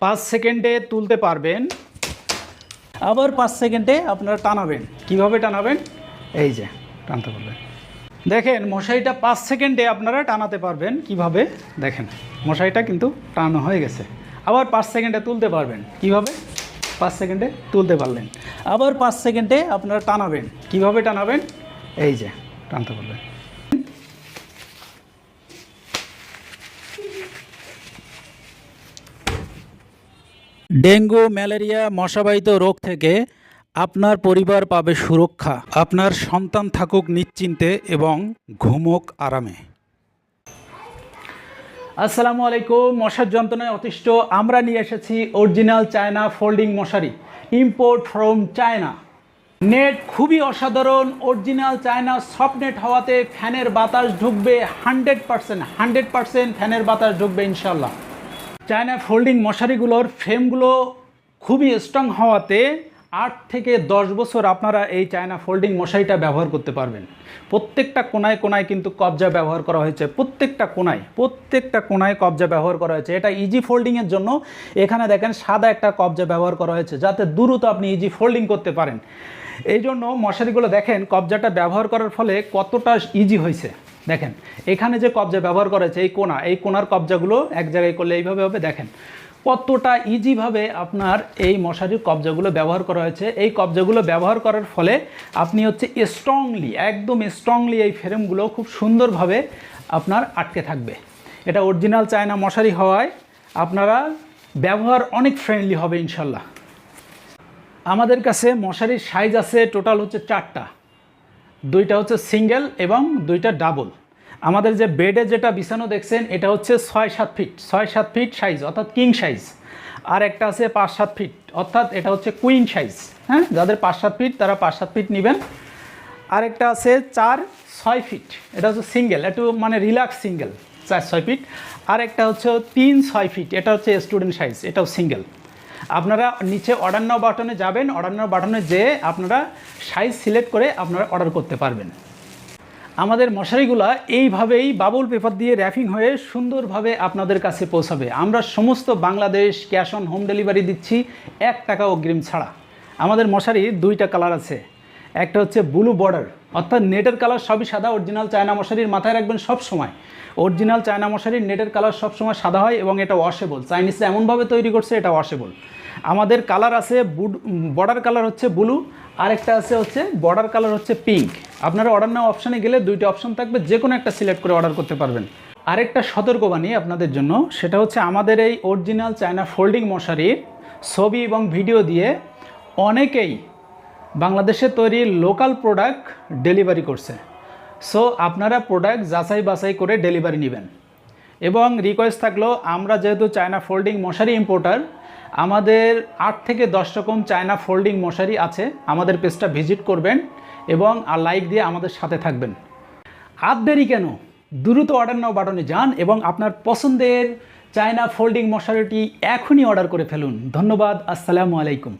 পাঁচ সেকেন্ডে তুলতে পারবেন। আবার পাঁচ সেকেন্ডে আপনারা টানাবেন। কীভাবে টানাবেন? এই যে, টানতে পারবেন দেখেন মশারিটা পাঁচ সেকেন্ডে আপনারা টানাতে পারবেন। কীভাবে? দেখেন মশারিটা কিন্তু টানানো হয়ে গেছে। আবার পাঁচ সেকেন্ডে তুলতে পারবেন। কীভাবে? পাঁচ সেকেন্ডে তুলতে পারলেন। আবার পাঁচ সেকেন্ডে আপনারা টানাবেন। কীভাবে টানাবেন? এই যে, টানতে পারবেন। ডেঙ্গু, ম্যালেরিয়া, মশাবাহিত রোগ থেকে আপনার পরিবার পাবে সুরক্ষা। আপনার সন্তান থাকুক নিশ্চিন্তে এবং ঘুমোক আরামে। আসসালামু আলাইকুম, মশার যন্ত্রণায় অতিষ্ঠ। আমরা নিয়ে এসেছি অরিজিনাল চায়না ফোল্ডিং মশারি, ইম্পোর্ট ফ্রম চায়না। নেট খুবই অসাধারণ, অরিজিনাল চায়না সফট নেট হওয়াতে ফ্যানের বাতাস ঢুকবে হান্ড্রেড পার্সেন্ট হান্ড্রেড পার্সেন্ট ফ্যানের বাতাস ঢুকবে ইনশাল্লাহ চায়না ফোল্ডিং মশারিগুলোর ফ্রেমগুলো খুবই স্ট্রং হওয়াতে আট থেকে দশ বছর আপনারা এই চায়না ফোল্ডিং মশারিটা ব্যবহার করতে পারবেন। প্রত্যেকটা কোনায় কোনায় কিন্তু কবজা ব্যবহার করা হয়েছে। প্রত্যেকটা কোনায় প্রত্যেকটা কোনায় কবজা ব্যবহার করা হয়েছে। এটা ইজি ফোল্ডিংয়ের জন্য এখানে দেখেন সাদা একটা কবজা ব্যবহার করা হয়েছে, যাতে দ্রুত আপনি ইজি ফোল্ডিং করতে পারেন। এই জন্য মশারিগুলো দেখেন কবজাটা ব্যবহার করার ফলে কতটা ইজি হয়েছে। দেখেন, এখানে যে কবজা ব্যবহার করা হয়েছে, এই কোনা, এই কোনার কবজাগুলো এক জায়গায় করলে এইভাবে হবে, দেখেন। কতটা ইজিভাবে আপনার এই মশারির কবজাগুলো ব্যবহার করা হয়েছে। এই কবজাগুলো ব্যবহার করার ফলে আপনি হচ্ছে স্ট্রংলি একদম স্ট্রংলি এই ফ্রেমগুলো খুব সুন্দরভাবে আপনার আটকে থাকবে। এটা অরিজিনাল চায়না মশারি হওয়ায় আপনারা ব্যবহার অনেক ফ্রেন্ডলি হবে, ইনশাল্লাহ। আমাদের কাছে মশারির সাইজ আছে টোটাল হচ্ছে চারটা। দুইটা হচ্ছে সিঙ্গেল এবং দুইটা ডাবল। আমাদের যে বেডে যেটা বিছানো দেখছেন, এটা হচ্ছে ছয় সাত ফিট, ছয় সাত ফিট সাইজ, অর্থাৎ কিং সাইজ। আর একটা আছে পাঁচ সাত ফিট, অর্থাৎ এটা হচ্ছে কুইন সাইজ হ্যাঁ? যাদের পাঁচ সাত ফিট, তারা পাঁচ সাত ফিট নেবেন। আরেকটা আছে চার ছয় ফিট, এটা হচ্ছে সিঙ্গেল, একটু মানে রিল্যাক্স সিঙ্গেল, চার ছয় ফিট। আর একটা হচ্ছে তিন ছয় ফিট, এটা হচ্ছে স্টুডেন্ট সাইজ, এটাও সিঙ্গেল। আপনারা নিচে অর্ডার নাও বাটনে যাবেন অর্ডার নাও বাটনে যেয়ে আপনারা সাইজ সিলেক্ট করে আপনারা অর্ডার করতে পারবেন। আমাদের মশারিগুলা এইভাবেই বাবুল পেপার দিয়ে র্যাপিং হয়ে সুন্দরভাবে আপনাদের কাছে পৌঁছাবে। আমরা সমস্ত Bangladesh cash on home delivery দিচ্ছি, এক টাকা অগ্রিম ছাড়া। আমাদের মশারির দুইটা কালার আছে। একটা হচ্ছে ব্লু বর্ডার অর্থাৎ নেটের কালার সবই সাদা অরিজিনাল চায়না মশারির মাথায় রাখবেন সব সময় অরিজিনাল চায়না মশারির নেটের কালার সব সময় সাদা হয় এবং এটা ওয়াশেবল চাইনিজরা এমনভাবে তৈরি করছে, এটা ওয়াশেবল আমাদের কালার আছে বর্ডার কালার হচ্ছে ব্লু আরেকটা আছে হচ্ছে বর্ডার কালার হচ্ছে পিঙ্ক আপনারা অর্ডার নেওয়া অপশানে গেলে দুইটা অপশন থাকবে যে কোনো একটা সিলেক্ট করে অর্ডার করতে পারবেন। আরেকটা সতর্কবাণী আপনাদের জন্য, সেটা হচ্ছে আমাদের এই অরিজিনাল চায়না ফোল্ডিং মশারির ছবি এবং ভিডিও দিয়ে অনেকেই বাংলাদেশে তৈরি লোকাল প্রোডাক্ট ডেলিভারি করছে। সো, আপনারা প্রোডাক্ট যাচাই বাছাই করে ডেলিভারি নেবেন। এবং রিকোয়েস্ট থাকল, আমরা যেহেতু চায়না ফোল্ডিং মশারি ইম্পোর্টার আমাদের আট থেকে দশ রকম চায়না ফোল্ডিং মশারি আছে, আমাদের পেজটা ভিজিট করবেন এবং আর লাইক দিয়ে আমাদের সাথে থাকবেন। আর দেরি কেন? দ্রুত অর্ডার নাও বাটনে যান এবং আপনার পছন্দের চায়না ফোল্ডিং মশারিটি এখনই অর্ডার করে ফেলুন। ধন্যবাদ, আসসালামু আলাইকুম।